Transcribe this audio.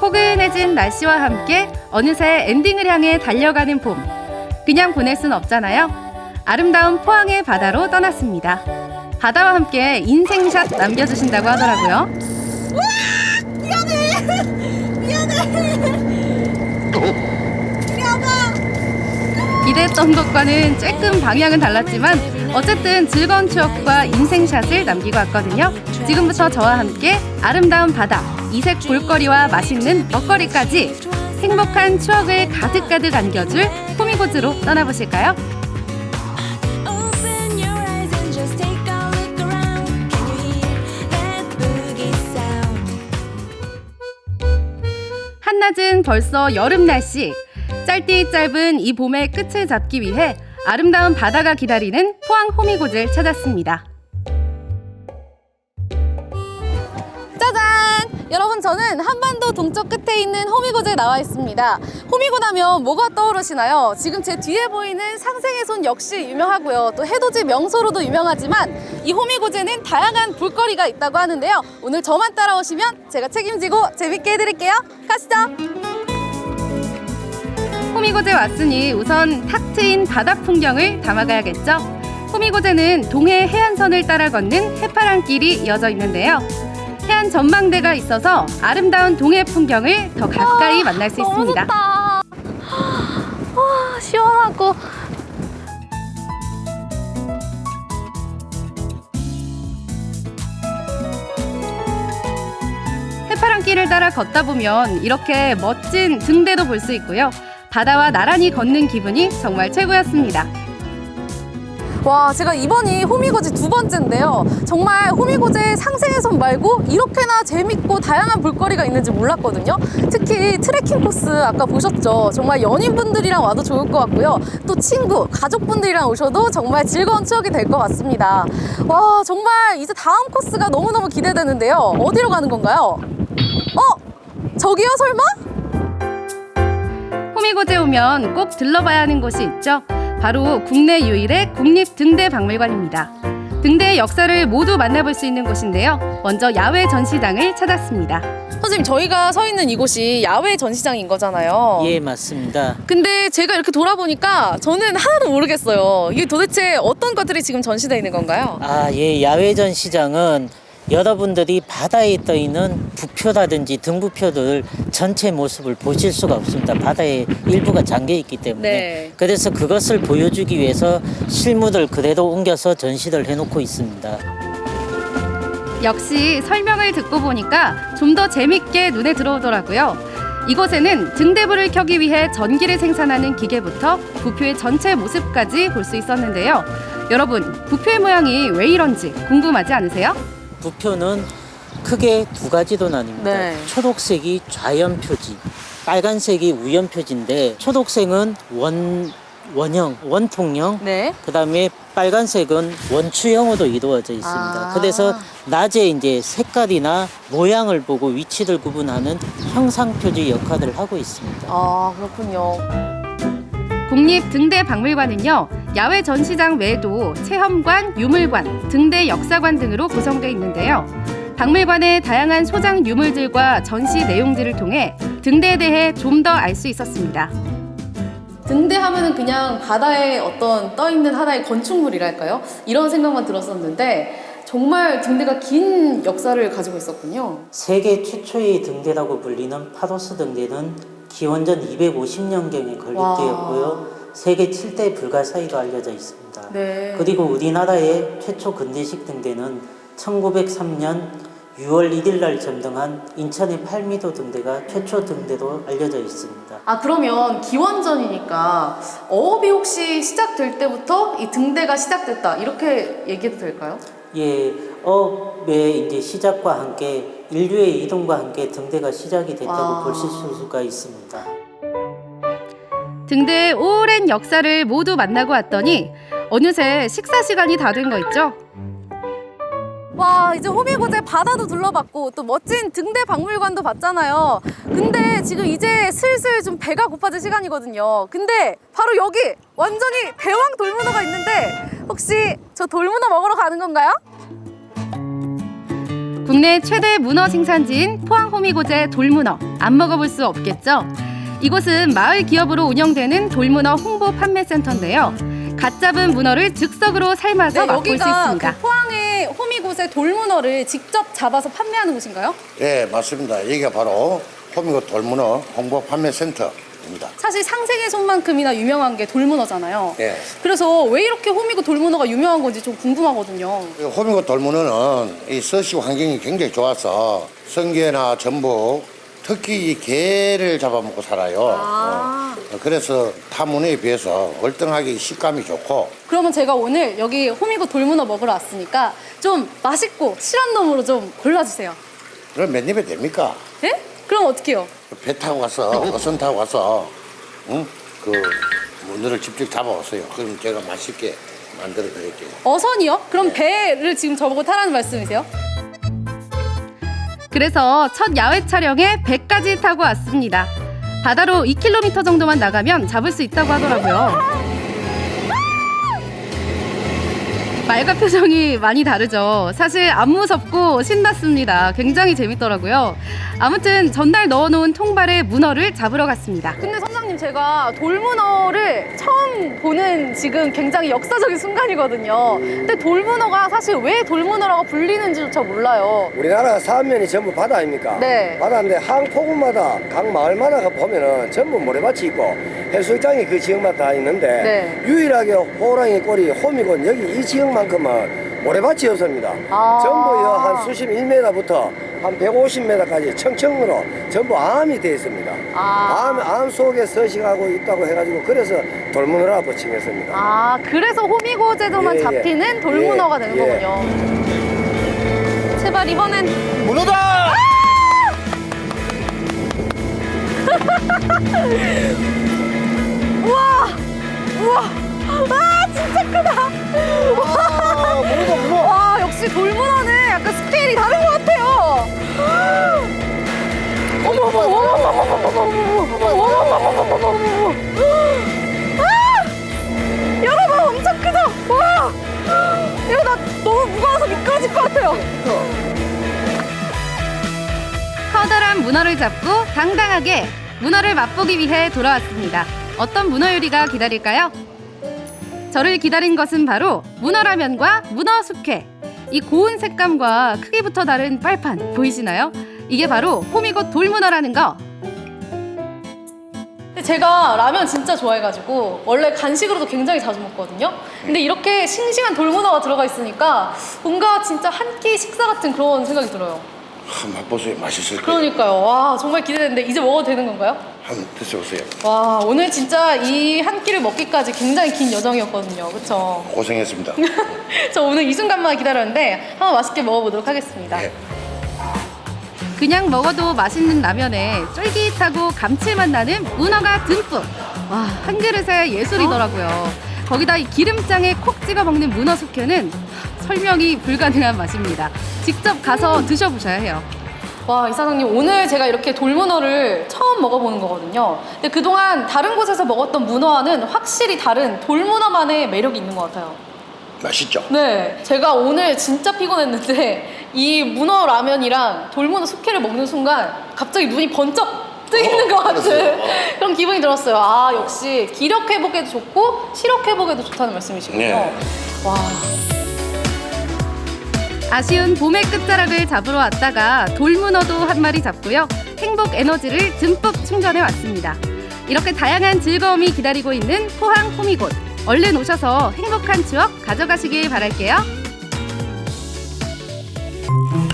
포근해진 날씨와 함께 어느새 엔딩을 향해 달려가는 봄. 그냥 보낼 순 없잖아요. 아름다운 포항의 바다로 떠났습니다. 바다와 함께 인생샷 남겨주신다고 하더라고요. 기대했던 것과는 조금 방향은 달랐지만 어쨌든 즐거운 추억과 인생샷을 남기고 왔거든요. 지금부터 저와 함께 아름다운 바다, 이색 볼거리와 맛있는 먹거리까지 행복한 추억을 가득가득 안겨줄 호미곶으로 떠나보실까요? 한낮은 벌써 여름 날씨. 짧디 짧은 이 봄의 끝을 잡기 위해 아름다운 바다가 기다리는 포항 호미곶을 찾았습니다. 짜잔! 여러분 저는 한반도 동쪽 끝에 있는 호미곶에 나와 있습니다. 호미곶 하면 뭐가 떠오르시나요? 지금 제 뒤에 보이는 상생의 손 역시 유명하고요. 또 해돋이 명소로도 유명하지만 이 호미곶에는 다양한 볼거리가 있다고 하는데요. 오늘 저만 따라오시면 제가 책임지고 재밌게 해드릴게요. 가시죠! 호미곶에 왔으니 우선 탁 트인 바다 풍경을 담아가야겠죠. 호미곶에는 동해 해안선을 따라 걷는 해파랑길이 이어져 있는데요. 해안 전망대가 있어서 아름다운 동해 풍경을 더 가까이 만날 수 있습니다. 좋다. 와, 시원하고. 해파랑길을 따라 걷다 보면 이렇게 멋진 등대도 볼 수 있고요. 바다와 나란히 걷는 기분이 정말 최고였습니다. 와, 제가 이번이 호미곶이 두 번째인데요. 정말 호미곶의 상생의 손 말고 이렇게나 재밌고 다양한 볼거리가 있는지 몰랐거든요. 특히 트레킹 코스 아까 보셨죠? 정말 연인분들이랑 와도 좋을 것 같고요. 또 친구, 가족분들이랑 오셔도 정말 즐거운 추억이 될 것 같습니다. 와, 정말 이제 다음 코스가 너무너무 기대되는데요. 어디로 가는 건가요? 어? 저기요, 설마? 호미곶에 오면 꼭 들러봐야 하는 곳이 있죠. 바로 국내 유일의 국립 등대 박물관입니다. 등대의 역사를 모두 만나볼 수 있는 곳인데요. 먼저 야외 전시장을 찾았습니다. 선생님, 저희가 서 있는 이곳이 야외 전시장인 거잖아요. 예, 맞습니다. 근데 제가 이렇게 돌아보니까 저는 하나도 모르겠어요. 이게 도대체 어떤 것들이 지금 전시되어 있는 건가요? 아, 예, 야외 전 시장은 여러분들이 바다에 떠 있는 부표라든지 등부표들 전체 모습을 보실 수가 없습니다. 바다에 일부가 잠겨 있기 때문에. 네. 그래서 그것을 보여주기 위해서 실물을 그대로 옮겨서 전시를 해놓고 있습니다. 역시 설명을 듣고 보니까 좀 더 재밌게 눈에 들어오더라고요. 이곳에는 등대불을 켜기 위해 전기를 생산하는 기계부터 부표의 전체 모습까지 볼 수 있었는데요. 여러분, 부표의 모양이 왜 이런지 궁금하지 않으세요? 부표는 크게 두 가지로 나뉩니다. 네. 초록색이 좌연 표지, 빨간색이 우연 표지인데 초록색은 원 원형, 원통형, 네. 그다음에 빨간색은 원추형으로 이루어져 있습니다. 아. 그래서 낮에 이제 색깔이나 모양을 보고 위치를 구분하는 형상 표지 역할을 하고 있습니다. 아, 그렇군요. 국립등대박물관은요 야외 전시장 외에도 체험관, 유물관, 등대 역사관 등으로 구성되어 있는데요. 박물관의 다양한 소장 유물들과 전시 내용들을 통해 등대에 대해 좀 더 알 수 있었습니다. 등대 하면은 그냥 바다에 어떤 떠 있는 하나의 건축물이랄까요? 이런 생각만 들었었는데 정말 등대가 긴 역사를 가지고 있었군요. 세계 최초의 등대라고 불리는 파도스 등대는 기원전 250년경에 건립되었고요. 세계 7대 불가사의로 알려져 있습니다. 네. 그리고 우리나라의 최초 근대식 등대는 1903년 6월 1일 날 점등한 인천의 팔미도 등대가 최초 등대로 알려져 있습니다. 아 그러면 기원전이니까 어업이 혹시 시작될 때부터 이 등대가 시작됐다 이렇게 얘기해도 될까요? 예, 업의 이제 시작과 함께 인류의 이동과 함께 등대가 시작이 됐다고 아. 보실 수가 있습니다. 등대의 오랜 역사를 모두 만나고 왔더니 어느새 식사 시간이 다 된 거 있죠? 와 이제 호미곶의 바다도 둘러봤고 또 멋진 등대 박물관도 봤잖아요. 근데 지금 이제 슬슬 좀 배가 고파질 시간이거든요. 근데 바로 여기 완전히 대왕 돌문어가 있는데 혹시 저 돌문어 먹으러 가는 건가요? 국내 최대 문어 생산지인 포항 호미곶의 돌문어 안 먹어볼 수 없겠죠? 이곳은 마을 기업으로 운영되는 돌문어 홍보 판매센터인데요. 갓 잡은 문어를 즉석으로 삶아서 네, 맛볼 수 여기가 있습니다. 그 포항의 호미곶의 돌문어를 직접 잡아서 판매하는 곳인가요? 예, 맞습니다. 여기가 바로 호미곶 돌문어 홍보 판매 센터 입니다. 사실 상생의 손만큼이나 유명한 게 돌문어잖아요. 예. 그래서 왜 이렇게 호미곶 돌문어가 유명한 건지 좀 궁금하거든요. 이 호미곶 돌문어는 이 서식 환경이 굉장히 좋아서 성게나 전복, 특히 이 게를 잡아먹고 살아요. 아. 어, 그래서 타문어에 비해서 월등하게 식감이 좋고 그러면 제가 오늘 여기 호미곶 돌문어 먹으러 왔으니까 좀 맛있고 실한 놈으로 좀 골라주세요. 그럼 몇 입에 됩니까? 예? 그럼 어떡해요? 배 타고 가서 어선 타고 가서 응? 그 문어를 직접 잡아왔어요. 그럼 제가 맛있게 만들어 드릴게요. 어선이요? 그럼 배를 지금 저보고 타라는 말씀이세요? 그래서 첫 야외 촬영에 배까지 타고 왔습니다. 바다로 2km 정도만 나가면 잡을 수 있다고 하더라고요. 말과 표정이 많이 다르죠. 사실 안 무섭고 신났습니다. 굉장히 재밌더라고요. 아무튼 전날 넣어놓은 통발에 문어를 잡으러 갔습니다. 근데 선장님 제가 돌문어를 처음 보는 지금 굉장히 역사적인 순간이거든요. 근데 돌문어가 사실 왜 돌문어라고 불리는지조차 몰라요. 우리나라 사면이 전부 바다 아닙니까? 네. 바다인데 한 포구마다 각 마을마다 가 보면은 전부 모래밭이 있고 해수욕장이 그 지역마다 다 있는데 네. 유일하게 호랑이 꼬리 호미곤 여기 이 지역만큼은 모래밭이 없습니다. 아. 전부 이한 수십 1m부터 한 150m까지 청청으로 전부 암이 되어 있습니다. 아. 암, 암 속에 서식하고 있다고 해가지고 그래서 돌문어라고 칭했습니다. 아, 그래서 호미곶에도만 예, 예. 잡히는 돌문어가 예, 되는 예. 거군요. 제발 이번엔 문어다! 아 진짜 크다. 아! 여러분 엄청 크죠? 와 이거 나 너무 무거워서 미끄러질 것 같아요. 커다란 문어를 잡고 당당하게 문어를 맛보기 위해 돌아왔습니다. 어떤 문어 요리가 기다릴까요? 저를 기다린 것은 바로 문어라면과 문어 숙회. 이 고운 색감과 크기부터 다른 빨판 보이시나요? 이게 바로 호미곶 돌문어라는 거. 근데 제가 라면 진짜 좋아해가지고 원래 간식으로도 굉장히 자주 먹거든요. 근데 이렇게 싱싱한 돌문어가 들어가 있으니까 뭔가 진짜 한 끼 식사 같은 그런 생각이 들어요. 한번 맛보세요. 맛있을 거예요. 그러니까요. 와 정말 기대되는데 이제 먹어도 되는 건가요? 한번 드셔보세요. 와 오늘 진짜 이 한 끼를 먹기까지 굉장히 긴 여정이었거든요. 그렇죠? 고생했습니다. 저 오늘 이 순간만 기다렸는데 한번 맛있게 먹어보도록 하겠습니다. 네. 그냥 먹어도 맛있는 라면에 쫄깃하고 감칠맛 나는 문어가 듬뿍. 와, 한 그릇에 예술이더라고요. 거기다 이 기름장에 콕 찍어 먹는 문어 숙회는 설명이 불가능한 맛입니다. 직접 가서 드셔보셔야 해요. 와 이사장님 오늘 제가 이렇게 돌문어를 처음 먹어보는 거거든요. 근데 그동안 다른 곳에서 먹었던 문어와는 확실히 다른 돌문어만의 매력이 있는 것 같아요. 맛있죠? 네, 제가 오늘 진짜 피곤했는데 이 문어 라면이랑 돌문어 숙회를 먹는 순간 갑자기 눈이 번쩍 뜨이는 어, 것 같은 그러세요? 그런 기분이 들었어요. 아 역시 기력 회복에도 좋고 시력 회복에도 좋다는 말씀이시군요. 네. 와. 아쉬운 봄의 끝자락을 잡으러 왔다가 돌문어도 한 마리 잡고요. 행복 에너지를 듬뿍 충전해 왔습니다. 이렇게 다양한 즐거움이 기다리고 있는 포항 호미곶. 얼른 오셔서 행복한 추억 가져가시길 바랄게요. Bye.